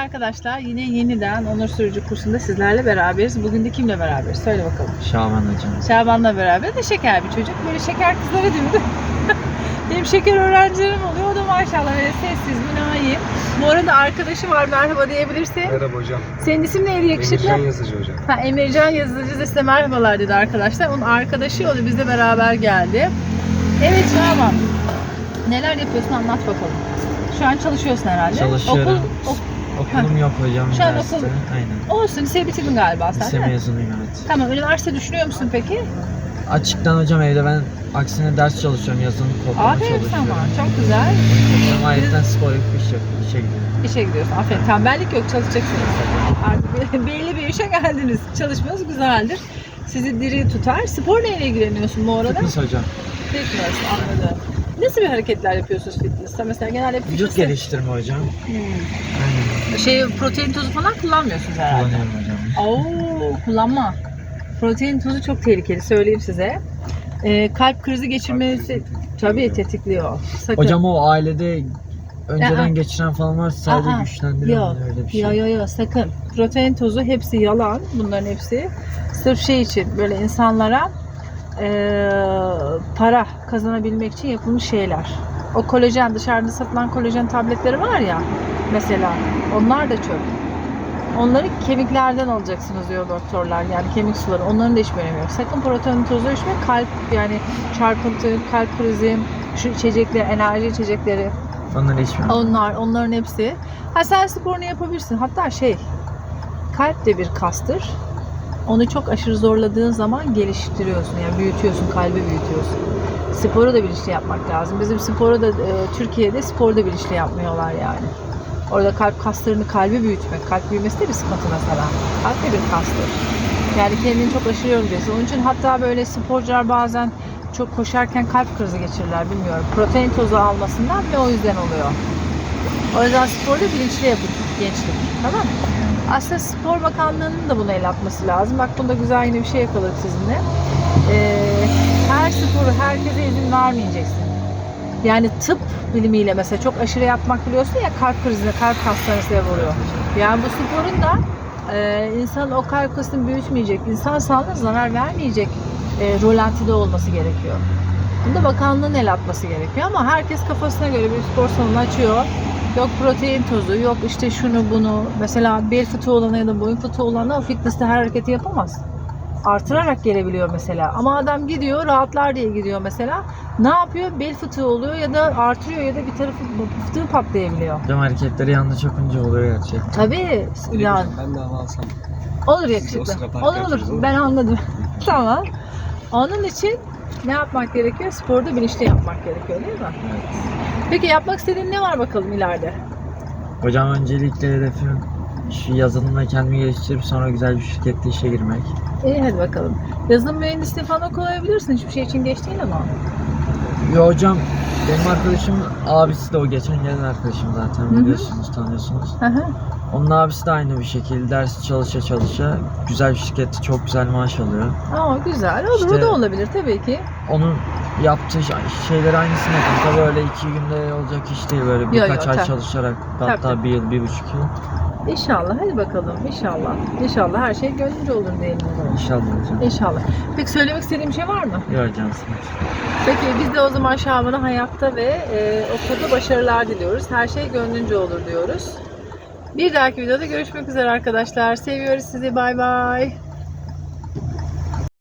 arkadaşlar yine yeniden Onur Sürücü kursunda sizlerle beraberiz. Bugün de kimle beraberiz? Söyle bakalım. Şaban hocam. Şaban'la beraber de şeker bir çocuk. Böyle şeker kızları değil mi? Benim şeker öğrencilerim oluyor. O da maşallah böyle sessiz, mülayim. Bu arada arkadaşı var merhaba diyebilirsin. Merhaba hocam. Senin isim neydi yakışıklı? Emircan Yazıcı hocam. Ha, Emircan Yazıcı da size merhabalar dedi arkadaşlar. Onun arkadaşı o da bizle beraber geldi. Evet Şaban. Neler yapıyorsun anlat bakalım. Şu an çalışıyorsun herhalde. Çalışıyorum. Okul, ok- Okulum yok hocam. Şu an üniversite. okul- Aynen. olsun lise bitirdin galiba sen Lise değil mi? mezunuyum evet. Tamam üniversite düşünüyor musun peki? Açıktan hocam evde ben aksine ders çalışıyorum. Yazılım kodlama Aferin çalışıyorum. sana çok güzel. Hocam ayrıca spor yapıp iş yapıp işe gidiyorum. İşe gidiyorsun. Aferin. Tembellik yok çalışacaksınız. Artık belli bir işe geldiniz. Çalışmanız güzeldir. Sizi diri tutar. Sporla ile ilgileniyorsun bu arada. Fitness hocam. Fitness anladım. Nasıl bir hareketler yapıyorsunuz fitness'ta? Mesela genelde Vücut fitness'te- geliştirme hocam. Hmm. Aynen. Şey protein tozu falan kullanmıyorsunuz herhalde. Kullanıyorum hocam. Oo kullanma. Protein tozu çok tehlikeli söyleyeyim size. Ee, kalp krizi geçirmenizi tabii tetikliyor. Sakın. Hocam o ailede önceden Aa. geçiren falan var sadece Aa, güçlendiriyor yok. mu? öyle bir şey. Yo yo yo sakın. Protein tozu hepsi yalan. Bunların hepsi. Sırf şey için böyle insanlara eee, para kazanabilmek için yapılmış şeyler. O kolajen dışarıda satılan kolajen tabletleri var ya mesela onlar da çöp. Onları kemiklerden alacaksınız diyor doktorlar yani kemik suları. Onların da hiçbir önemi yok. Sakın protein tozu içme. Kalp yani çarpıntı, kalp krizi, şu içecekler, enerji içecekleri Onları içmiyorum. onlar, onların hepsi. Ha sen sporunu yapabilirsin. Hatta şey, kalp de bir kastır. Onu çok aşırı zorladığın zaman geliştiriyorsun. Yani büyütüyorsun, kalbi büyütüyorsun. Sporu da bilinçli yapmak lazım. Bizim sporu da e, Türkiye'de sporda bilinçli yapmıyorlar yani. Orada kalp kaslarını kalbi büyütmek. Kalp büyümesi de bir sıkıntı mesela. Kalp de bir kastır. Yani kendini çok aşırı yorulacaksın. Onun için hatta böyle sporcular bazen çok koşarken kalp krizi geçirirler bilmiyorum. Protein tozu almasından ve o yüzden oluyor. O yüzden sporda bilinçli yapın gençlik. Tamam mı? Aslında Spor Bakanlığı'nın da buna el atması lazım. Bak bunda güzel yine bir şey yakaladık sizinle. Ee, her sporu herkese izin vermeyeceksin. Yani tıp bilimiyle mesela çok aşırı yapmak biliyorsun ya kalp krizine, kalp kaslarına sebep oluyor. Yani bu sporun da e, insanın o kalp kasını büyütmeyecek, insan sağlığına zarar vermeyecek e, rolantide olması gerekiyor. Bunda bakanlığın el atması gerekiyor ama herkes kafasına göre bir spor salonu açıyor. Yok protein tozu, yok işte şunu bunu. Mesela bel fıtığı olana ya da boyun fıtığı olana o fitness'te her hareketi yapamaz. Artırarak gelebiliyor mesela. Ama adam gidiyor rahatlar diye gidiyor mesela. Ne yapıyor? Bel fıtığı oluyor ya da artırıyor ya da bir tarafı fıtığı patlayabiliyor. Hocam hareketleri yanlış yapınca oluyor gerçekten. Tabii yani. Ben de hava alsam. Olur yakışıklı. olur. olur Ben anladım. tamam. Onun için ne yapmak gerekiyor? Sporda bilinçli yapmak gerekiyor değil mi? Evet. Peki yapmak istediğin ne var bakalım ileride? Hocam öncelikle hedefim şu yazılımla kendimi geliştirip sonra güzel bir şirkette işe girmek. İyi hadi bakalım. Yazılım mühendisliği falan okuyabilirsin. Hiçbir şey için geç değil ama. Ya hocam benim arkadaşım abisi de o geçen gelen arkadaşım zaten hı. biliyorsunuz tanıyorsunuz. Hı hı. Onun abisi de aynı bir şekilde ders çalışa çalışa güzel bir şirkette çok güzel maaş alıyor. Aa güzel. Olur o İşte- da olabilir tabii ki. Onun yaptığı şey- şeyleri aynısını yapıyor. Tabii öyle iki günde olacak iş değil böyle birkaç yo, ay tabii. çalışarak hatta Tabii. bir yıl, bir buçuk yıl. İnşallah hadi bakalım. İnşallah. İnşallah her şey gönlünce olur diyelim o zaman. İnşallah hocam. İnşallah. Peki söylemek istediğim bir şey var mı? Göreceğiz. Peki biz de o zaman Şaban'a hayatta ve e, okulda başarılar diliyoruz. Her şey gönlünce olur diyoruz. Bir dahaki videoda görüşmek üzere arkadaşlar. Seviyoruz sizi. Bay bay.